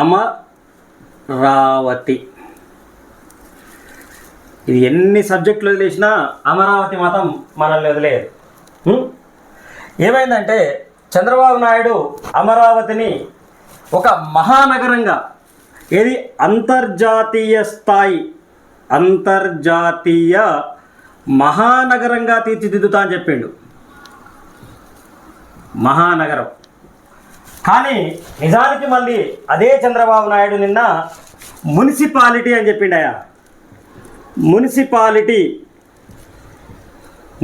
అమరావతి. ఇది ఎన్ని సబ్జెక్టులు వదిలేసినా అమరావతి మాత్రం మనల్ని వదిలేదు ఏమైందంటే చంద్రబాబు నాయుడు అమరావతిని ఒక మహానగరంగా ఏది అంతర్జాతీయ స్థాయి అంతర్జాతీయ మహానగరంగా తీర్చిదిద్దుతా అని చెప్పిండు. మహానగరం. కానీ నిజానికి మళ్ళీ అదే చంద్రబాబు నాయుడు నిన్న మున్సిపాలిటీ అని చెప్పిండయా మున్సిపాలిటీ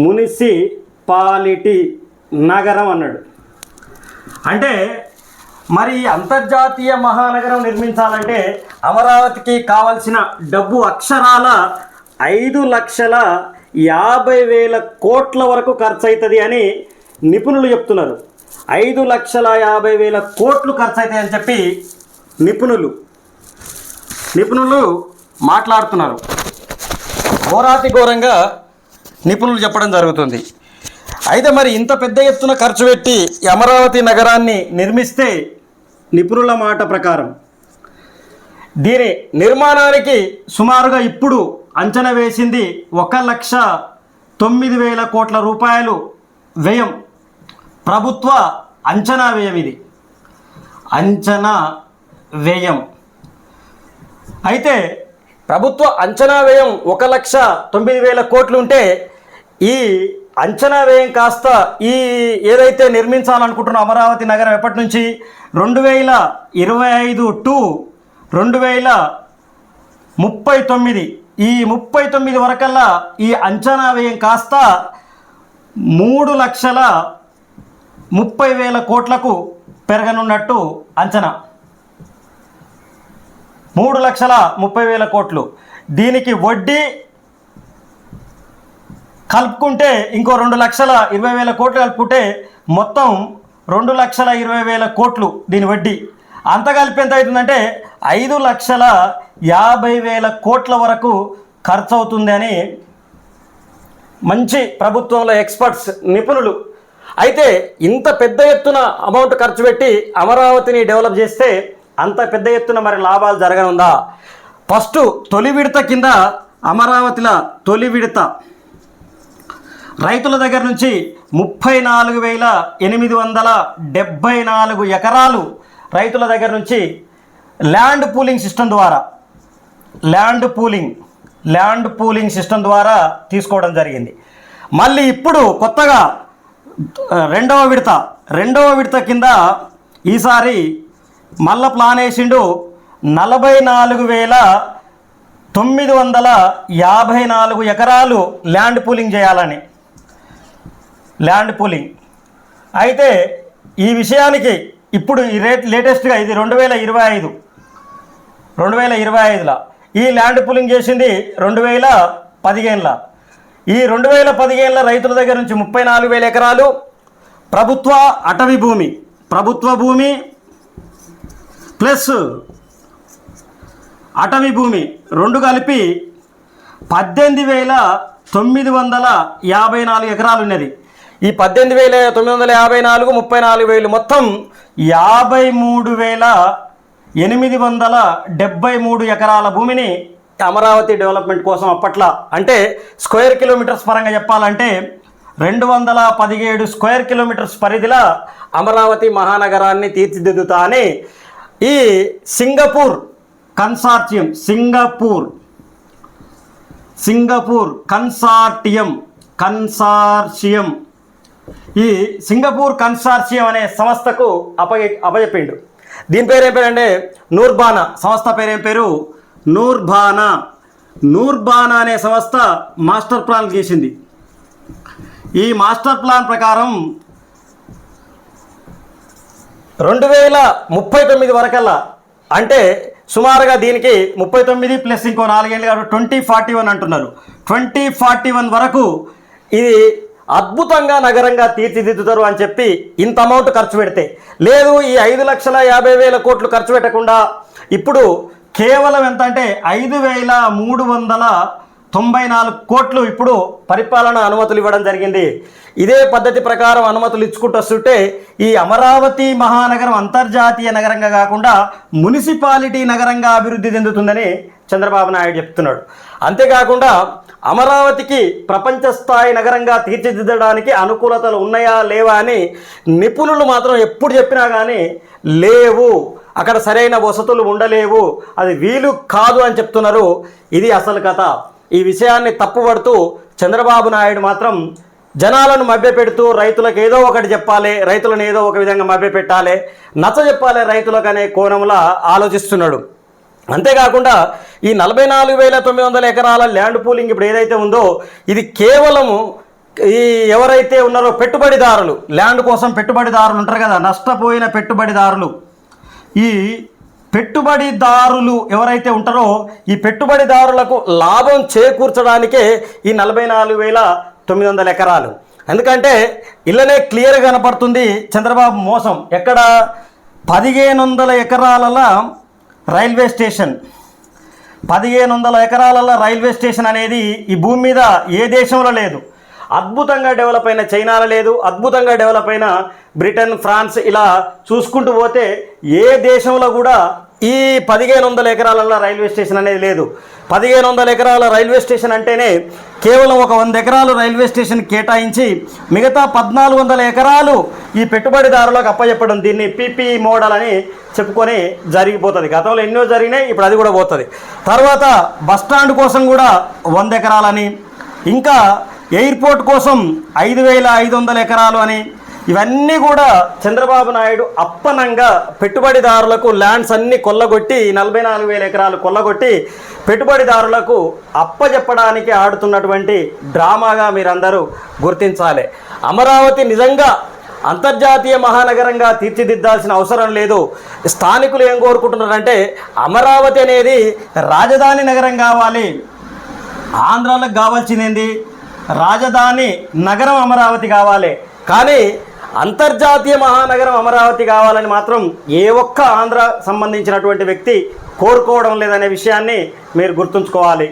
మున్సిపాలిటీ నగరం అన్నాడు. అంటే మరి అంతర్జాతీయ మహానగరం నిర్మించాలంటే అమరావతికి కావలసిన డబ్బు అక్షరాల ఐదు లక్షల యాభై వేల కోట్ల వరకు ఖర్చు అవుతుంది అని నిపుణులు చెప్తున్నారు. ఐదు లక్షల యాభై వేల కోట్లు ఖర్చు అవుతాయని చెప్పి నిపుణులు నిపుణులు మాట్లాడుతున్నారు. ఘోరాతి ఘోరంగా నిపుణులు చెప్పడం జరుగుతుంది. అయితే మరి ఇంత పెద్ద ఎత్తున ఖర్చు పెట్టి అమరావతి నగరాన్ని నిర్మిస్తే నిపుణుల మాట ప్రకారం దీని నిర్మాణానికి సుమారుగా ఇప్పుడు అంచనా వేసింది ఒక లక్ష తొమ్మిది వేల కోట్ల రూపాయలు వ్యయం. ప్రభుత్వ అంచనా వ్యయం ఇది. అంచనా వ్యయం. అయితే ప్రభుత్వ అంచనా వ్యయం ఒక లక్ష తొమ్మిది వేల కోట్లు ఉంటే ఈ అంచనా వ్యయం కాస్త ఈ ఏదైతే నిర్మించాలనుకుంటున్న అమరావతి నగరం ఎప్పటి నుంచి? రెండు వేల ఇరవై ఐదు టు రెండు వేల ముప్పై తొమ్మిది. ఈ ముప్పై తొమ్మిది వరకల్లా ఈ అంచనా వ్యయం కాస్త మూడు లక్షల ముప్పై వేల కోట్లకు పెరగనున్నట్టు అంచనా. మూడు లక్షల ముప్పై వేల కోట్లు. దీనికి వడ్డీ కలుపుకుంటే ఇంకో రెండు లక్షల ఇరవై వేల కోట్లు కలుపుకుంటే మొత్తం రెండు లక్షల ఇరవై వేల కోట్లు దీని వడ్డీ. అంత కలిపి ఎంత అవుతుందంటే ఐదు లక్షల యాభై వేల కోట్ల వరకు ఖర్చు అవుతుంది అని మంచి ప్రభుత్వంలో ఎక్స్పర్ట్స్ నిపుణులు అయితే ఇంత పెద్ద ఎత్తున అమౌంట్ ఖర్చు పెట్టి అమరావతిని డెవలప్ చేస్తే అంత పెద్ద ఎత్తున మరి లాభాలు జరగనుందా? ఫస్ట్ తొలి విడత కింద అమరావతిల తొలి విడత. రైతుల దగ్గర నుంచి ముప్పై నాలుగు వేల ఎనిమిది వందల డెబ్బై నాలుగు ఎకరాలు రైతుల దగ్గర నుంచి ల్యాండ్ పూలింగ్ సిస్టమ్ ద్వారా land pooling land pooling system ద్వారా తీసుకోవడం జరిగింది. మళ్ళీ ఇప్పుడు కొత్తగా రెండవ విడత. రెండవ విడత కింద ఈసారి మళ్ళా ప్లాన్ వేసిండు నలభై నాలుగు వేల తొమ్మిది వందల యాభై నాలుగు ఎకరాలు ల్యాండ్ పూలింగ్ చేయాలని. ల్యాండ్ పూలింగ్ అయితే ఈ విషయానికి ఇప్పుడు ఈ రేట్ లేటెస్ట్గా ఇది రెండు వేల ఇరవై ఐదు. రెండు వేల ఇరవై ఐదులో. ఈ ల్యాండ్ పూలింగ్ చేసింది రెండు వేల పదిహేనులో. ఈ రెండు వేల పదిహేనులో రైతుల దగ్గర నుంచి ముప్పై నాలుగు వేల ఎకరాలు ప్రభుత్వ అటవీ భూమి ప్రభుత్వ భూమి ప్లస్ అటవీ భూమి రెండు కలిపి పద్దెనిమిది వేల తొమ్మిది వందల యాభై నాలుగు ఎకరాలు ఉన్నది. ఈ పద్దెనిమిది వేల తొమ్మిది వందల యాభై నాలుగు ముప్పై నాలుగు వేలు మొత్తం యాభై మూడు వేల ఎనిమిది వందల డెబ్బై మూడు ఎకరాల భూమిని అమరావతి డెవలప్మెంట్ కోసం అప్పట్లో అంటే స్క్వేర్ కిలోమీటర్స్ పరంగా చెప్పాలంటే రెండు వందల పదిహేడు స్క్వేర్ కిలోమీటర్స్ పరిధిలో అమరావతి మహానగరాన్ని తీర్చిదిద్దుతా అని ఈ Singapore consortium Singapore Singapore consortium consortium ఈ సింగపూర్ కన్సార్షియం అనే సంస్థకు అపగ అపజెప్పిండు దీని పేరు ఏం పేరు అంటే నూర్బానా. సంస్థ పేరు ఏం పేరు? నూర్బానా నూర్బానా అనే సంస్థ మాస్టర్ ప్లాన్ గీసింది. ఈ మాస్టర్ ప్లాన్ ప్రకారం రెండు వేల ముప్పై తొమ్మిది వరకల్లా అంటే సుమారుగా దీనికి ముప్పై తొమ్మిది ప్లస్ ఇంకో నాలుగేళ్ళు కాబట్టి ట్వంటీ ఫార్టీ వన్ అంటున్నారు. ట్వంటీ ఫార్టీ వన్ వరకు ఇది అద్భుతంగా నగరంగా తీర్చిదిద్దుతారు అని చెప్పి ఇంత అమౌంట్ ఖర్చు పెడితే. లేదు ఈ ఐదు లక్షల యాభై వేల కోట్లు ఖర్చు పెట్టకుండా ఇప్పుడు కేవలం ఎంత అంటే ఐదు వేల మూడు వందల తొంభై నాలుగు కోట్లు ఇప్పుడు పరిపాలన అనుమతులు ఇవ్వడం జరిగింది. ఇదే పద్ధతి ప్రకారం అనుమతులు ఇచ్చుకుంటూ వస్తుంటే ఈ అమరావతి మహానగరం అంతర్జాతీయ నగరంగా కాకుండా మున్సిపాలిటీ నగరంగా అభివృద్ధి చెందుతుందని చంద్రబాబు నాయుడు చెప్తున్నాడు. అంతేకాకుండా అమరావతికి ప్రపంచ స్థాయి నగరంగా తీర్చిదిద్దడానికి అనుకూలతలు ఉన్నాయా లేవా అని నిపుణులు మాత్రం ఎప్పుడు చెప్పినా కానీ లేవు. అక్కడ సరైన వసతులు ఉండలేవు. అది వీలు కాదు అని చెప్తున్నారు. ఇది అసలు కథ. ఈ విషయాన్ని తప్పుపడుతూ చంద్రబాబు నాయుడు మాత్రం జనాలను మభ్యపెడుతూ రైతులకు ఏదో ఒకటి చెప్పాలి రైతులను ఏదో ఒక విధంగా మభ్యపెట్టాలి నచ్చ చెప్పాలి రైతులకు అనే కోణంలో ఆలోచిస్తున్నాడు. అంతేకాకుండా ఈ నలభై నాలుగు వేల తొమ్మిది వందల ఎకరాల ల్యాండ్ పూలింగ్ ఇప్పుడు ఏదైతే ఉందో ఇది కేవలము ఈ ఎవరైతే ఉన్నారో పెట్టుబడిదారులు ల్యాండ్ కోసం పెట్టుబడిదారులు ఉంటారు కదా నష్టపోయిన పెట్టుబడిదారులు. ఈ పెట్టుబడిదారులు ఎవరైతే ఉంటారో ఈ పెట్టుబడిదారులకు లాభం చేకూర్చడానికే ఈ నలభై నాలుగు వేల తొమ్మిది వందల ఎకరాలు. ఎందుకంటే ఇళ్ళనే క్లియర్ కనపడుతుంది చంద్రబాబు మోసం. ఎక్కడ? పదిహేను వందల ఎకరాలలో రైల్వే స్టేషన్. పదిహేను వందల ఎకరాలలో రైల్వే స్టేషన్ అనేది ఈ భూమి మీద ఏ దేశంలో లేదు. అద్భుతంగా డెవలప్ అయిన చైనాలో లేదు అద్భుతంగా డెవలప్ అయిన బ్రిటన్ ఫ్రాన్స్ ఇలా చూసుకుంటూ పోతే ఏ దేశంలో కూడా ఈ పదిహేను వందల ఎకరాలలో రైల్వే స్టేషన్ అనేది లేదు. పదిహేను వందల ఎకరాల రైల్వే స్టేషన్ అంటేనే కేవలం ఒక వంద ఎకరాలు రైల్వే స్టేషన్ కేటాయించి మిగతా పద్నాలుగు వందల ఎకరాలు ఈ పెట్టుబడిదారులకు అప్పచెప్పడం దీన్ని పీపీ మోడల్ అని చెప్పుకొని జరిగిపోతుంది. గతంలో ఎన్నో జరిగినాయి ఇప్పుడు అది కూడా పోతుంది. తర్వాత బస్ స్టాండ్ కోసం కూడా వంద ఎకరాలని ఇంకా ఎయిర్పోర్ట్ కోసం ఐదు వేల ఐదు వందల ఎకరాలు అని ఇవన్నీ కూడా చంద్రబాబు నాయుడు అప్పనంగా పెట్టుబడిదారులకు ల్యాండ్స్ అన్ని కొల్లగొట్టి నలభై నాలుగు వేల ఎకరాలు కొల్లగొట్టి పెట్టుబడిదారులకు అప్పజెప్పడానికి ఆడుతున్నటువంటి డ్రామాగా మీరందరూ గుర్తించాలి. అమరావతి నిజంగా అంతర్జాతీయ మహానగరంగా తీర్చిదిద్దాల్సిన అవసరం లేదు. స్థానికులు ఏం కోరుకుంటున్నారంటే అమరావతి అనేది రాజధాని నగరం కావాలి. ఆంధ్రాలకు కావాల్సింది రాజధాని నగరం అమరావతి కావాలి. కానీ అంతర్జాతీయ మహానగరం అమరావతి కావాలని మాత్రం ఏ ఒక్క ఆంధ్ర సంబంధించినటువంటి వ్యక్తి కోరుకోవడం లేదనే విషయాన్ని మీరు గుర్తుంచుకోవాలి.